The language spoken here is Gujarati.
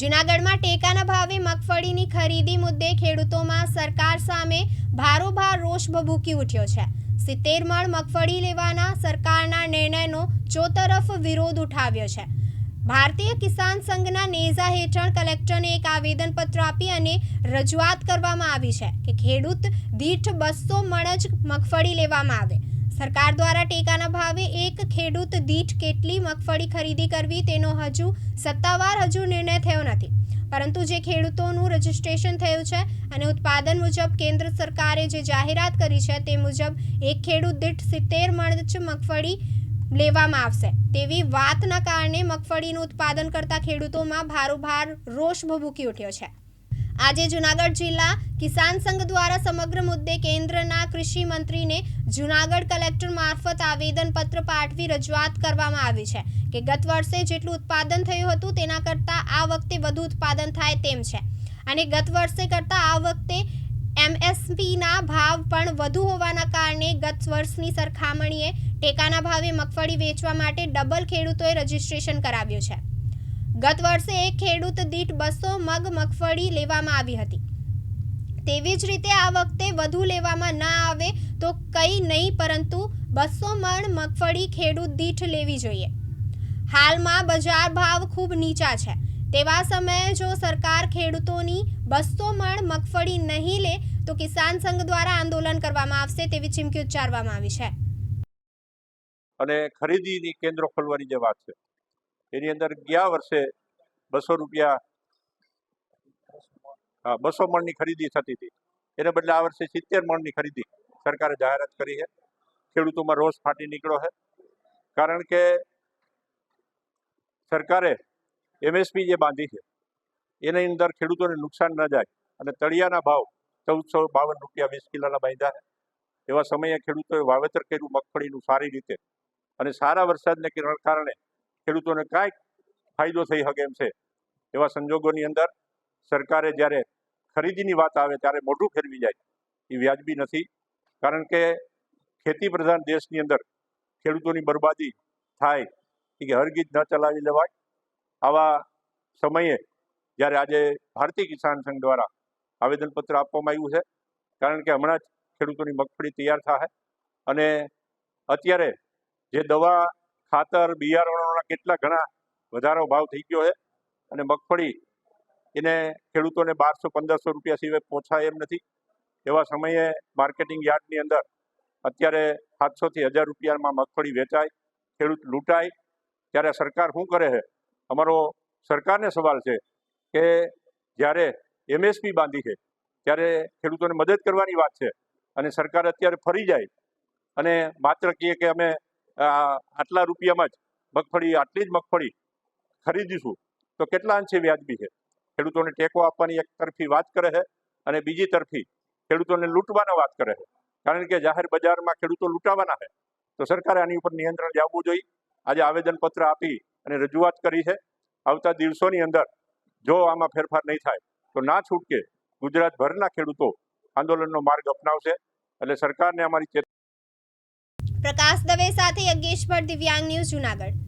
જૂનાગઢમાં ટેકાના ભાવે મગફળીની ખરીદી મુદ્દે ખેડૂતોમાં સરકાર સામે ભારોભાર રોષ ભભૂકી ઉઠ્યો છે. સિત્તેર મણ મગફળી લેવાના સરકારના નિર્ણયનો ચોતરફ વિરોધ ઉઠાવ્યો છે. ભારતીય કિસાન સંઘના નેઝા હેઠળ કલેક્ટરને એક આવેદનપત્ર આપી અને રજૂઆત કરવામાં આવી છે કે ખેડૂત દીઠ બસો મણ જ મગફળી લેવામાં આવે. સરકાર દ્વારા ટેકાના ભાવે એક ખેડૂત દીઠ કેટલી મગફળી ખરીદી કરવી તેનો હજુ સત્તાવાર હજુ નિર્ણય થયો નથી. પરંતુ જે ખેડૂતોનું રજીસ્ટ્રેશન થયું છે અને ઉત્પાદન મુજબ કેન્દ્ર સરકારે જે જાહેરાત કરી છે તે મુજબ એક ખેડૂત દીઠ સિત્તેર મણ મગફળી લેવામાં આવશે. તેવી વાતના કારણે મગફળીનું ઉત્પાદન કરતા ખેડૂતોમાં ભારોભાર રોષ ભભૂકી ઉઠ્યો છે. આજે જુનાગઢ જિલ્લા કિસાન સંઘ દ્વારા સમગ્ર મુદ્દે કેન્દ્રના કૃષિ મંત્રીને જુનાગઢ કલેક્ટર મારફત આવેદનપત્ર પાઠવી રજૂઆત કરવામાં આવી છે કે ગત વર્ષે જેટલું ઉત્પાદન થયું હતું તેના કરતાં આ વખતે વધુ ઉત્પાદન થાય તેમ છે. અને ગત વર્ષે કરતાં આ વખતે એમએસપીના ભાવ પણ વધુ હોવાના કારણે ગત વર્ષની સરખામણીએ ટેકાના ભાવે મગફળી વેચવા માટે ડબલ ખેડૂતોએ રજીસ્ટ્રેશન કરાવ્યું છે. ગત વર્ષે એક ખેડૂત દીઠ બસો મગ મગફળી લેવામાં આવી હતી. તેવી જ રીતે આ વખતે વધુ લેવામાં ના આવે તો કંઈ નહીં, પરંતુ બસો મણ મગફળી ખેડૂત દીઠ લેવી જોઈએ. હાલમાં બજાર ભાવ ખૂબ નીચા છે. તેવા સમયે જો સરકાર ખેડૂતોની બસો મણ મગફળી નહીં લે, તો કિસાન સંઘ દ્વારા આંદોલન કરવામાં આવશે તેવી ચીમકી ઉચ્ચારવામાં આવી છે. અને ખરીદીની કેન્દ્રો ખોલવાની જે વાત છે એની અંદર ગયા વર્ષે બસો રૂપિયા બસો મણની ખરીદી થતી હતી. એને બદલે આ વર્ષે સિત્તેર મણની ખરીદી સરકારે જાહેરાત કરી છે. ખેડૂતોમાં રોષ ફાટી નીકળ્યો છે. કારણ કે સરકારે એમએસપી જે બાંધી છે, એની અંદર ખેડૂતોને નુકસાન ન જાય અને તળિયાના ભાવ ચૌદસો બાવન રૂપિયા વીસ કિલોના બાંધ્યા છે. એવા સમયે ખેડૂતોએ વાવેતર કર્યું, મગફળીનું સારી રીતે અને સારા વરસાદને કારણે ખેડૂતોને કાંઈક ફાયદો થઈ શકે એમ છે. એવા સંજોગોની અંદર સરકારે જ્યારે ખરીદીની વાત આવે ત્યારે મોઢું ફેરવી જાય. એ વ્યાજબી નથી. કારણ કે ખેતી પ્રધાન દેશની અંદર ખેડૂતોની બરબાદી થાય એ હરગીજ ન ચલાવી લેવાય. આવા સમયે જ્યારે આજે ભારતીય કિસાન સંઘ દ્વારા આવેદનપત્ર આપવામાં આવ્યું છે, કારણ કે હમણાં જ ખેડૂતોની મગફળી તૈયાર થાય અને અત્યારે જે દવા, ખાતર બિયારણોના કેટલા ઘણા વધારો ભાવ થઈ ગયો છે. અને મગફળી એને ખેડૂતોને બારસો, પંદરસો રૂપિયા સિવાય પહોંચાય એમ નથી. એવા સમયે માર્કેટિંગ યાર્ડની અંદર અત્યારે સાતસોથી હજાર રૂપિયામાં મગફળી વેચાય, ખેડૂત લૂંટાય. ત્યારે સરકાર શું કરે છે? અમારો સરકારને સવાલ છે કે જ્યારે એમએસપી બાંધી છે, ત્યારે ખેડૂતોને મદદ કરવાની વાત છે અને સરકાર અત્યારે ફરી જાય. અને માત્ર કહે કે અમે આટલા રૂપિયામાં જ મગફળી, આટલી જ મગફળી ખરીદીશું, તો કેટલા અંશે વ્યાજબી છે? ખેડૂતોને ટેકો આપવાની એક તરફી વાત કરે છે અને બીજી તરફી ખેડૂતોને લૂંટવાના વાત કરે છે. કારણ કે જાહેર બજારમાં ખેડૂતો લૂંટાવાના છે. તો સરકારે આની ઉપર નિયંત્રણ લાવવું જોઈએ. આજે આવેદનપત્ર આપી અને રજૂઆત કરી છે. આવતા દિવસોની અંદર જો આમાં ફેરફાર નહીં થાય, તો ના છૂટકે ગુજરાતભરના ખેડૂતો આંદોલનનો માર્ગ અપનાવશે. એટલે સરકારને અમારી પ્રકાશ દવે સાથે યજ્ઞેશ્વર દિવ્યાંગ ન્યૂઝ જુનાગઢ.